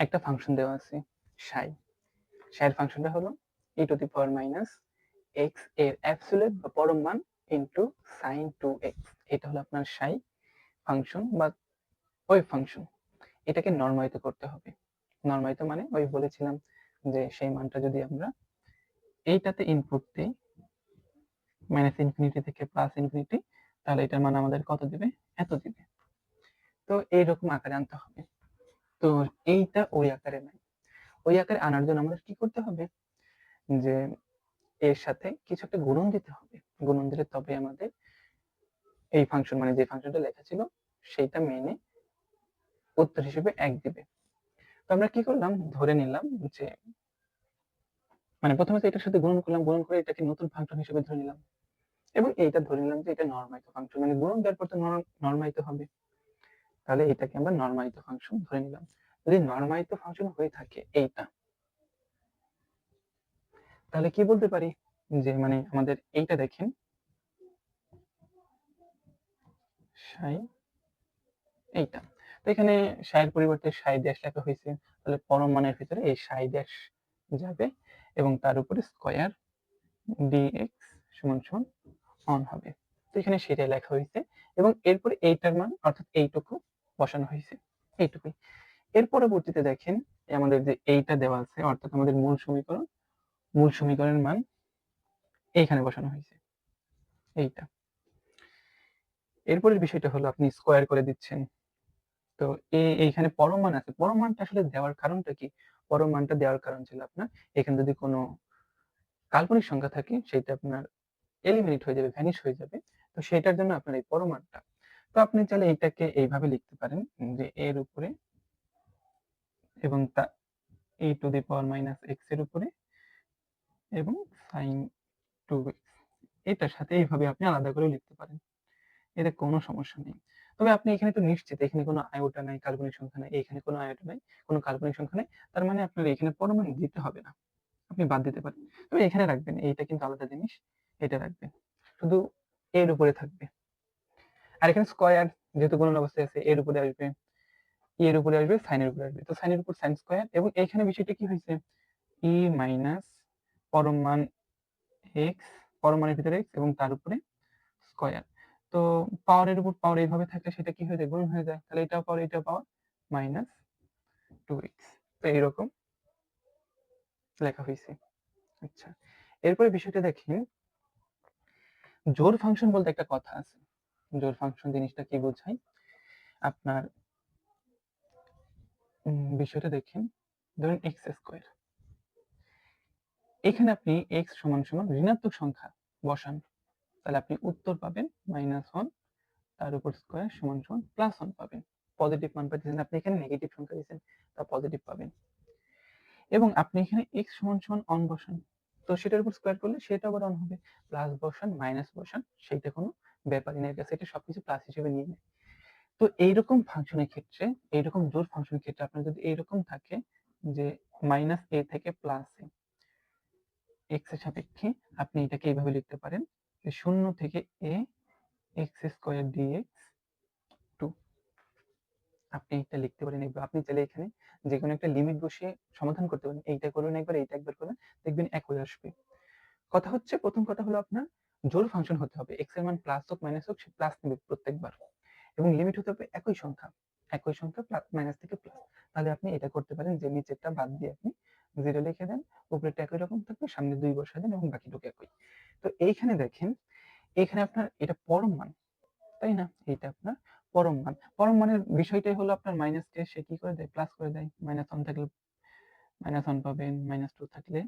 একটা ফাংশন দেওয়া আছে সাই সাইয়ের ফাংশনটা হলো e to the power minus এক্সের অ্যাবসোলিউট বা পরম মান ইনটু সাইন টু এক্স এটা হলো আপনার সাই ফাংশন বা ওয়েভ ফাংশন এটাকে নর্মায়িত করতে হবে। নর্মায়িত মানে ওই বলেছিলাম যে সেই মানটা যদি আমরা এইটাতে ইনপুট দিই মাইনাস ইনফিনিটি থেকে প্লাস ইনফিনিটি তাহলে এটার মান আমাদের কত দিবে? এত দিবে। তো এইরকম আকারে আনতে হবে। তো এইটা ওই আকারে নাই। ওই আকারে আনার জন্য আমাদের কি করতে হবে? যে এর সাথে কিছু একটা গুণন দিতে হবে। গুণন দিলে তবে আমাদের এই ফাংশন মানে যে ফাংশনটা লেখা ছিল, সেইটা মেনে উত্তর হিসেবে এক দিবে। তো আমরা কি করলাম? ধরে নিলাম যে মানে প্রথমে তো এটার সাথে গুণন করলাম, গুণন করে এটাকে নতুন ফাংশন হিসেবে ধরে নিলাম। এবং এইটা ধরে নিলাম যে এটা নরমাইত ফাংশন মানে গুণন দেওয়ার পর তো নরমাইত হবে। তাহলে এটাকে আমরা নরমাইত ফাংশন ধরে নিলাম। যদি নরমাইত ফাংশন হয়ে থাকে এইটা, তাহলে কি বলতে পারি? যে মানে আমাদের এইটা দেখেন। সাই, এইটা। তো এখানে সাইয়ের পরিবর্তে সাই ড্যাশ লেখা হয়েছে। তাহলে পরম মানের ভিতরে এই সাই ড্যাশ যাবে এবং তার উপরে স্কয়ার ডিএক্স সমান সমান অন হবে। তো এখানে সেটাই লেখা হয়েছে এবং এরপরে এইটার মান, অর্থাৎ এইটুকু বসানো হয়েছে, এইটুকুই। এর পরবর্তীতে দেখেন আমাদের যে এইটা দেওয়া আছে, অর্থাৎ আমাদের মূল সমীকরণ, মূল সমীকরণের মান এইখানে বসানো হয়েছে, এইটা। এরপরের বিষয়টা হলো, আপনি স্কোয়ার করে দিচ্ছেন। তো এইখানে পরম মান আছে। পরম মানটা আসলে দেওয়ার কারণটা কি? পরম মানটা দেওয়ার কারণ ছিল আপনার, এখানে যদি কোনো কাল্পনিক সংখ্যা থাকে, সেটা আপনার এলিমিনেট হয়ে যাবে ভ্যানিশ হয়ে যাবে। তো সেটার জন্য আপনার এই পরমাণটা তো আপনি চাইলে এইটাকে এইভাবে লিখতে পারেন যে এর উপরে এবং তা e to the power minus এক্সের উপরে এবং সাইন টু এক্স। এটার সাথে এইভাবে আপনি আলাদা করে লিখতে পারেন। এতে কোনো সমস্যা নেই। তবে আপনি এখানে তো নিশ্চিত, এখানে কোনো আয়োটা নাই কাল্পনিক সংখ্যা নাই, এখানে কোনো আয়োটা নাই, কোনো কাল্পনিক সংখ্যা নাই, তার মানে আপনার এখানে পরমাণু দিতে হবে না। আপনি বাদ দিতে পারেন। তবে এখানে রাখবেন, এইটা কিন্তু আলাদা জিনিস, এটা রাখবেন। শুধু এর উপরে থাকবে। আর এখানে স্কয়ার যেহেতু কোনো অবস্থায় আছে, এর উপরে আসবে এর উপরে আসবে সাইনের উপরে আসবে। তো সাইনের উপর সাইন স্কয়ার এবং এখানে বিষয়টা কি হয়েছে? ই মাইনাস পরম মান এক্স পরম মানের ভিতরে এক্স এবং তার উপরে স্কয়ার তো পাওয়ারের উপর পাওয়ার এইভাবে থাকলে সেটা কি হয়ে যায়? গুণ হয়ে যায়। তাহলে এটাও পাওয়ার এটাও পাওয়ার মাইনাস টু এক্স তো এইরকম লেখা হয়েছে। আচ্ছা এরপরে বিষয়টা দেখি জোর ফাংশন বলতে একটা কথা আছে। জোর ফাংশন জিনিসটা কি বোঝায়? আপনার বিষয়টা দেখেন। ধরুন এক্স স্কোয়ার এখানে আপনি এক্স সমান সমান ঋণাত্মক সংখ্যা বসান। তাহলে আপনি উত্তর পাবেন মাইনাস ওয়ান তার উপর স্কোয়ার সমান সমান প্লাস ওয়ান পাবেন। পজিটিভ মান পাচ্ছেন আপনি এখানে নেগেটিভ সংখ্যা দিয়েছেন তা পজিটিভ পাবেন। এবং আপনি এখানে এক্স সমান সমান অন বসান। তো সেটার উপর স্কোয়ার করলে সেটা আবার অন হবে। প্লাস বসান মাইনাস বসান, সেইটা কোনো ব্যাপারই নেই কাছে এটা সবকিছু প্লাস হিসেবে নিয়ে নেয়। তো এইরকম ফাংশনের ক্ষেত্রে, এইরকম জোর ফাংশনের ক্ষেত্রে আপনার যদি এইরকম থাকে যে মাইনাস এ থেকে প্লাস এ এক্সের সাপেক্ষে আপনি এটাকে এইভাবে লিখতে পারেন যে শূন্য থেকে a x square dx two আপনি এটা লিখতে পারেন আপনি চাইলে এখানে যে কোনো একটা লিমিট বসিয়ে সমাধান করতে পারেন। এইটা করুন একবার, এইটা একবার করবেন দেখবেন একই আসবে। কথা হচ্ছে, প্রথম কথা হলো আপনার জোর ফাংশন হতে হবে। এক্সের মান প্লাস হোক মাইনাস হোক, সে প্লাস নেবে প্রত্যেকবার। এবং লিমিট হতে হবে একই সংখ্যা। একই সংখ্যা প্লাস মাইনাস থেকে প্লাস তাহলে আপনি এটা করতে পারেন যে নিচেরটা বাদ দিয়ে আপনি জিরো লিখে দেন, উপরেরটা একই রকম থাকবে, সামনে দুই বসা দেন এবং বাকিটুকু একই। তো এইখানে দেখেন, এখানে আপনার এটা পরম মান, তাই না? এটা আপনার পরম মান। পরম মানের বিষয়টাই হলো আপনার মাইনাস কে সে কি করে দেয়? প্লাস করে দেয়। মাইনাস ওয়ান থাকলে মাইনাস ওয়ান পাবেন মাইনাস টু থাকলে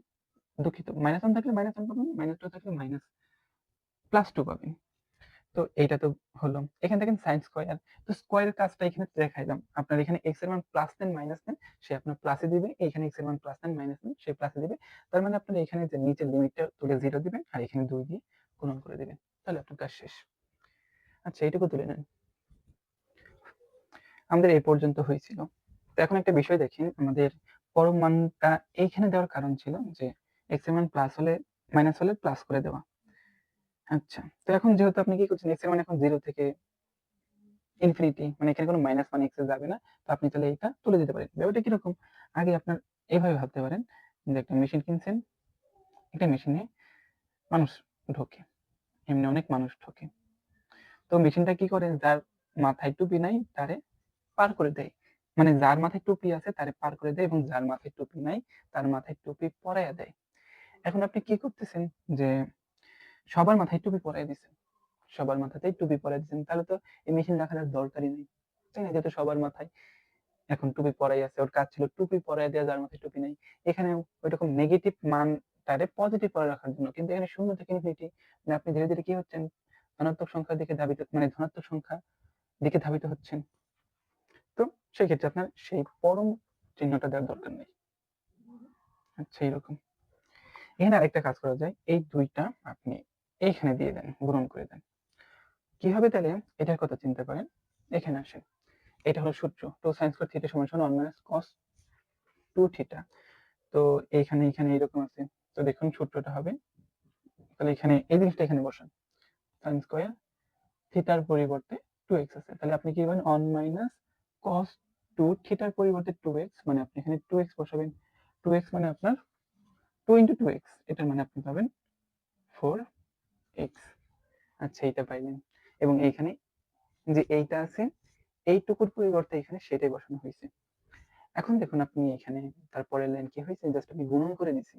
দুঃখিত। মাইনাস ওয়ান থাকলে মাইনাস ওয়ান পাবেন মাইনাস টু থাকলে মাইনাস প্লাস টু পাবেন তো এইটা তো হলো। এখানে দেখেন সাইন স্কোয়ার তো স্কোয়ারের কাজটা এখানে দেখাইলাম। আপনার এখানে এক্সের মান প্লাস দেন মাইনাস দেন সে আপনার প্লাসে দিবে। এখানে এক্সের মান প্লাস দেন মাইনাস দেন সে প্লাসে দিবে। তার মানে আপনার এখানে যে নিচের লিমিটটা তুলে জিরো দিবেন আর এখানে দুই দিয়ে গুণন করে দিবেন। তাহলে আপনার কাজ শেষ। আচ্ছা এইটুকু তুলে নেন। আমাদের এই পর্যন্ত হয়েছিল। তো এখন একটা বিষয় দেখেন, আমাদের পরম মানটা এইখানে দেওয়ার কারণ ছিল যে এক্সের মান প্লাস হলে মাইনাস হলে প্লাস করে দেওয়া। আচ্ছা। তো এখন যেহেতু আপনি কি করছেন এক্সের মান এখন জিরো থেকে ইনফিনিটি মানে এখানে কোনো মাইনাস মানে এক্সে যাবে না, তো আপনি তাহলে এটা তুলে দিতে পারেন। ব্যাপারটা কীরকম? আগে আপনার এভাবে ভাবতে পারেন যে একটা মেশিন কিনছেন, একটা মেশিনে মানুষ ঢোকে, এমনি অনেক মানুষ ঢোকে। তো মেশিনটা কি করে? যার মাথায় টুপি নাই, তারে পার করে দেয়। মানে যার মাথায় টুপি আছে, তারে পার করে দেয় এবং যার মাথায় টুপি নাই, তার মাথায় টুপি পরাইয়া দেয়। এখন আপনি কি করতেছেন যে সবার মাথায় টুপি পরাই দিচ্ছেন সবার মাথাতেই টুপি পরাই দিচ্ছেন তাহলে তো এই মেশিন রাখার আর দরকারই নেই। তাই না? যেহেতু সবার মাথায় এখন টুপি পরাই আছে, ওর কাজ ছিল টুপি পরাই দেওয়া যার মাথায় টুপি নেই। এখানে ওইরকম নেগেটিভ মানটারে পজিটিভ করে রাখার জন্য। কিন্তু এখানে শূন্য থেকে ইনফিনিটি মানে আপনি ধীরে ধীরে কি হচ্ছেন? ধনাত্মক সংখ্যার দিকে ধাবিত মানে ধনাত্মক সংখ্যা দিকে ধাবিত হচ্ছেন। তো সেই ক্ষেত্রে আপনার সেই পরম চিহ্নটা দেওয়ার দরকার নেই। আচ্ছা এইরকম। এখানে আরেকটা কাজ করা যায়। এই দুইটা আপনি এইখানে দিয়ে দেন গুণন করে দেন। কি হবে তাহলে এটার কথা চিন্তা করেন এখানে আসেন। এটা হলো সূত্র। টু সাইন স্কোয়ার থিটা সমান সমান one minus cos two theta তো এইখানে এখানে এরকম আছে। তো দেখুন সূত্রটা হবে। তাহলে এখানে, এই জিনিসটা এখানে বসান। সাইন স্কোয়ার থিটার পরিবর্তে টু এক্স আছে। তাহলে আপনি কি পাবেন? ওয়ান মাইনাস কস টু থিটার পরিবর্তে টু এক্স মানে আপনি এখানে টু এক্স বসাবেন। টু এক্স মানে আপনার টু ইন্টু টু এক্স এটার মানে আপনি পাবেন ফোর এক্স আচ্ছা এইটা পাইলেন। এবং এইখানে যে এইটা আছে, এইটুকুর পরিবর্তে এখানে সেটাই বসানো হয়েছে এখন দেখুন আপনি এখানে তারপরে লাইন কি হয়েছে জাস্ট আমি গুণন করে দিছি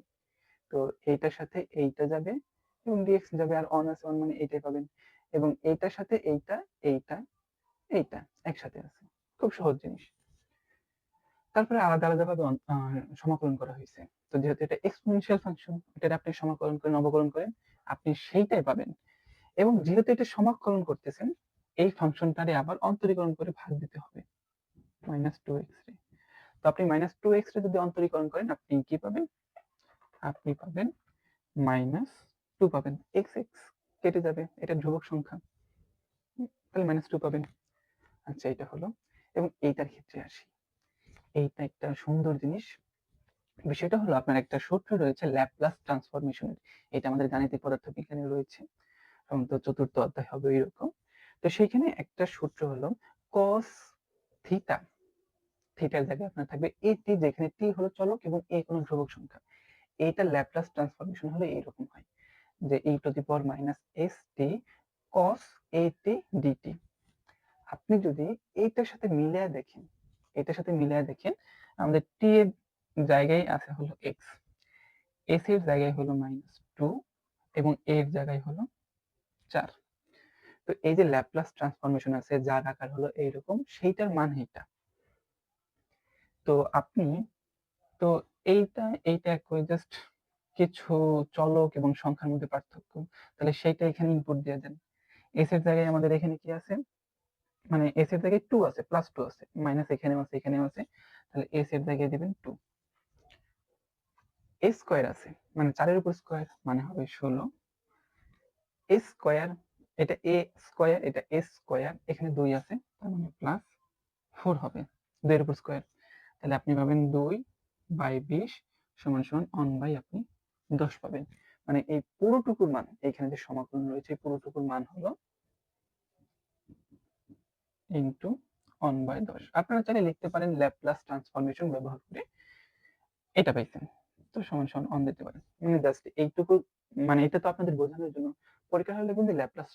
তো এইটার সাথে এইটা যাবে এবং ডিএক্স যাবে আর অন আছে অন মানে এইটাই পাবেন। এবং এইটার সাথে এইটা এইটা এইটা একসাথে আছে। খুব সহজ জিনিস। তারপরে আলাদা আলাদা ভাবে সমাকলন করা হয়েছে তো যেহেতু এটা এক্সপোনেনশিয়াল ফাংশন এটা আপনি সমাকলন করেন অবকলন করেন আপনি সেইটাই পাবেন। এবং যেহেতু এটা সমাকলন করতেছেন, এই ফাংশনটারে আবার অন্তরীকরণ করে ভাগ দিতে হবে। Minus two X ray. তো আপনি মাইনাস টু এক্স রে যদি অন্তরীকরণ করেন, আপনি কি পাবেন? আপনি পাবেন মাইনাস টু পাবেন। এক্স এক্স কেটে যাবে। এটা ধ্রুবক সংখ্যা। তাহলে মাইনাস টু পাবেন। আচ্ছা এটা হলো। এবং এইটার ক্ষেত্রে আসি। এইটা একটা সুন্দর জিনিস। বিষয়টা হলো আপনার একটা সূত্র রয়েছে ল্যাপলাস ট্রান্সফরমেশনের এটা আমাদের গাণিতিক পদার্থবিজ্ঞানে রয়েছে। সম্ভবত চতুর্থ অধ্যায় হবে এরকম। তো সেইখানে একটা সূত্র হলো, cos থিটা থিটার জায়গায় আপনার থাকবে এ টি যেখানে টি হলো চলক এবং এ কোনো ধ্রুবক সংখ্যা। এটা ল্যাপলাস ট্রান্সফরমেশন হলে এইরকম হয় যে e to the power minus s t cos a t dt আপনি যদি এইটার সাথে মিলিয়ে দেখেন, এটার সাথে মিলিয়ে দেখেন, আমাদের টি এর জায়গায় আছে হলো এক্স এস এর জায়গায় হলো মাইনাস টু এবং এর জায়গায় হলো চার। তো এই যে ল্যাপলাস ট্রান্সফরমেশন আছে, যার আকার হলো এইরকম, সেইটার মান এইটা। তো আপনি, তো এইটা এইটা একই জাস্ট কিছু চলক এবং সংখ্যার মধ্যে পার্থক্য। তাহলে সেইটা এখানে ইনপুট দিয়ে দেন। এস এর জায়গায় আমাদের এখানে কি আছে? মানে এস এর জায়গায় টু আছে প্লাস টু আছে মাইনাস এখানেও আছে এখানেও আছে। তাহলে এস এর জায়গায় দিবেন টু এ স্কোয়ার আছে মানে চারের উপর স্কোয়ার মানে হবে ষোলো। এ স্কোয়ার এটা এ স্কোয়ার এটা এ স্কোয়ার এখানে দুই আছে, তার মানে প্লাস ফোর হবে, দুইয়ের উপর স্কোয়ার তাহলে আপনি পাবেন দুই বাই বিশ সমান সমান অন বাই আপনি দশ পাবেন। মানে এই পুরোটুকুর মান, এখানে যে সমাকলন রয়েছে, এই পুরোটুকুর মান হলো ইন্টু অন বাই দশ। আপনারা চাইলে লিখতে পারেন ল্যাপলাস ট্রান্সফরমেশন ব্যবহার করে, এটা পাইছেন। তো সমান সমান অন দিতে মানে জাস্ট এইটুকু মানে এটা তো আপনাদের বোঝানোর জন্য। পরীক্ষা হলে কিন্তু ল্যাপলাস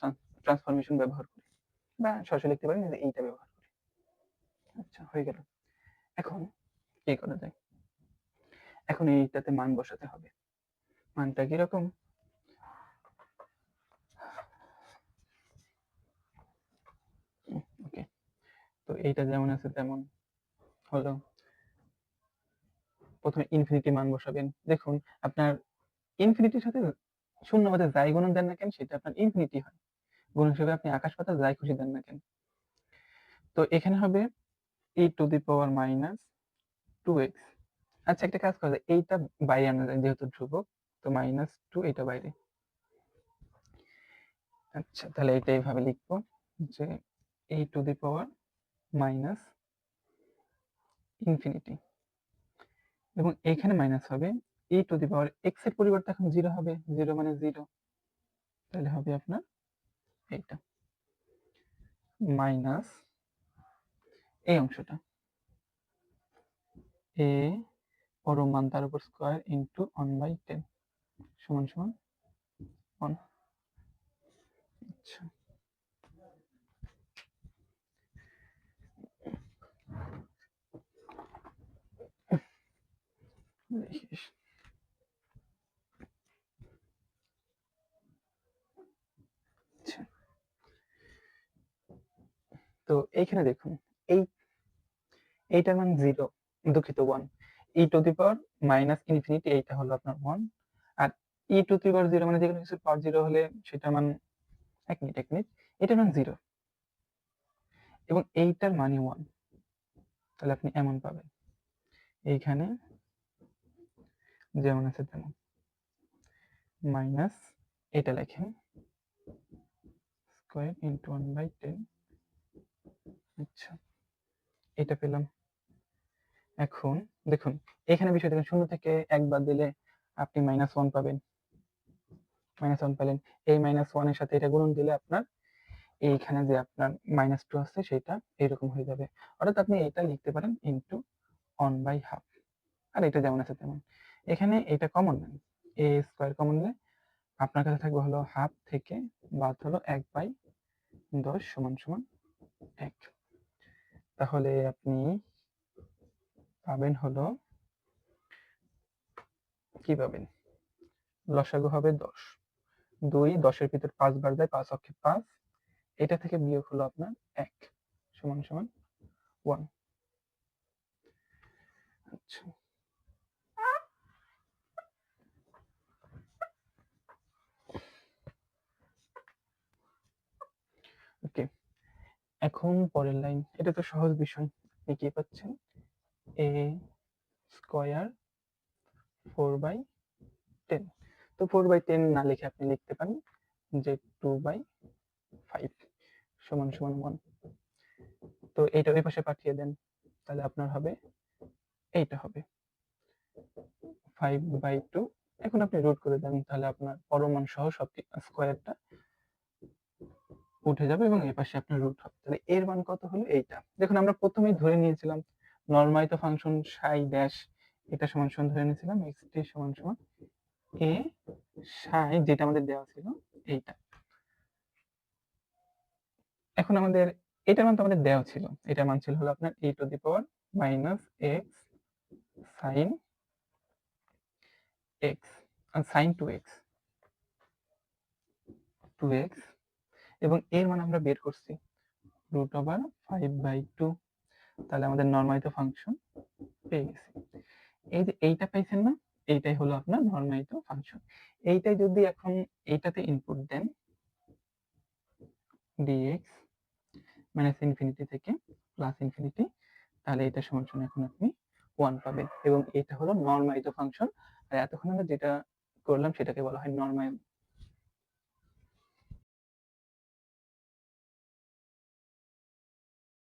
ট্রান্সফরমেশন ব্যবহার করি। বা সরাসরি লিখতে পারেন যে এইটা ব্যবহার করি। আচ্ছা হয়ে গেল। এখন কি করা যায়? এখন এইটাতে মান বসাতে হবে। মানটা কীরকম ওকে তো এইটা যেমন আছে তেমন হলো। প্রথমে ইনফিনিটি মান বসাবেন। দেখুন, আপনার ইনফিনিটির সাথে শূন্য বাদে যাই গুণন দেন না কেন, সেটা আপনার ইনফিনিটি হয়। গুণ হিসেবে আপনি আকাশ পাতাল যাই খুশি দেন না কেন। তো এখানে হবে e to the power minus two x আচ্ছা একটা কাজ করা যায়, এইটা বাইরে আনা যায়, যেহেতু ধ্রুবক, তো মাইনাস টু এটা বাইরে। আচ্ছা তাহলে এটা এইভাবে লিখব যে এই to the power minus infinity এবং এইখানে মাইনাস হবে ই টু দি পাওয়ার এক্সের পরিবর্তে এখন জিরো হবে জিরো মানে জিরো তাহলে হবে আপনার এইটা। মাইনাস এই অংশটা। এ পরম মান তার উপর square into one by ten সমান সমান ওয়ান আচ্ছা। তো এইখানে দেখুন, এই, এইটার মান জিরো দুঃখিত one e to the power minus infinity এইটা হলো আপনার one R e to the power zero মানে যেকোনো কিছুর পাওয়ার জিরো হলে সেটা মান এক মিনিট এক মিনিট, এটার মান জিরো এবং এইটার মানে ওয়ান তাহলে আপনি এমন পাবেন। এইখানে যেমন আছে তেমন। মাইনাস এটা লেখেন square into one by ten. আচ্ছা এটা পেলাম। এখন দেখুন, এখানে বিষয় দেখুন শূন্য থেকে একবার দিলে আপনি মাইনাস ওয়ান পাবেন। মাইনাস ওয়ান পেলেন। এই মাইনাস ওয়ানের সাথে এটা গুণন দিলে আপনার এইখানে যে আপনার মাইনাস টু আছে সেটা এরকম হয়ে যাবে। অর্থাৎ আপনি এটা লিখতে পারেন ইন্টু ওয়ান বাই হাফ আর এটা যেমন আছে তেমন। এখানে এটা কমন নেন এ স্কোয়ার কমন নিলে আপনার কাছে থাকবে হলো হাফ থেকে বাদ হলো এক বাই দশ সমান সমান এক। তাহলে আপনি পাবেন হলো, কি পাবেন? লসাগু হবে দশ। দুই, দশের ভিতর পাঁচ বার যায় পাঁচ অক্ষে পাঁচ। এটা থেকে বিয়োগ হলো আপনার এক সমান সমান ওয়ান আচ্ছা ওকে এখন পরের লাইন এটা তো সহজ বিষয়, আপনি কি পাচ্ছেন? A square four by ten তো ফোর বাই টেন না লিখে আপনি লিখতে পারেন যে টু বাই ফাইভ সমান সমান ওয়ান তো এইটা ওই পাশে পাঠিয়ে দেন, তাহলে আপনার হবে, এইটা হবে ফাইভ বাই টু এখন আপনি রুট করে দেন, তাহলে আপনার পরমান সহ সব স্কোয়ারটা উঠে যাবে এবং এই পাশে আপনার রুট হবে। তাহলে এর মান কত হলো এইটা? দেখুন, আমরা প্রথমেই ধরে নিয়েছিলাম নর্মালিত ফাংশন সাই ড্যাশ এটা সমান সমান ধরে নিয়েছিলাম এক্স টি সমান সমান এ সাই যেটা আমাদের দেওয়া ছিল এইটা। এখন আমাদের এটার মান তো আমাদের দেওয়া ছিল। এটার মান ছিল হলো আপনার a to the power minus x sine x sine two x two x এবং এর মান আমরা বের করছি root over five by two তাহলে আমাদের নর্মালিত ফাংশন পেয়ে গেছি। এই যে এইটা পাইছেন না, এইটাই হলো আপনার নর্মালিত ফাংশন এইটাই যদি এখন এইটাতে ইনপুট দেন ডিএক্স মাইনাস ইনফিনিটি থেকে প্লাস ইনফিনিটি তাহলে এটা সমান সমান এখন আপনি ওয়ান পাবেন। এবং এটা হলো নর্মালিত ফাংশন আর এতক্ষণ আমরা যেটা করলাম, সেটাকে বলা হয় নর্মাল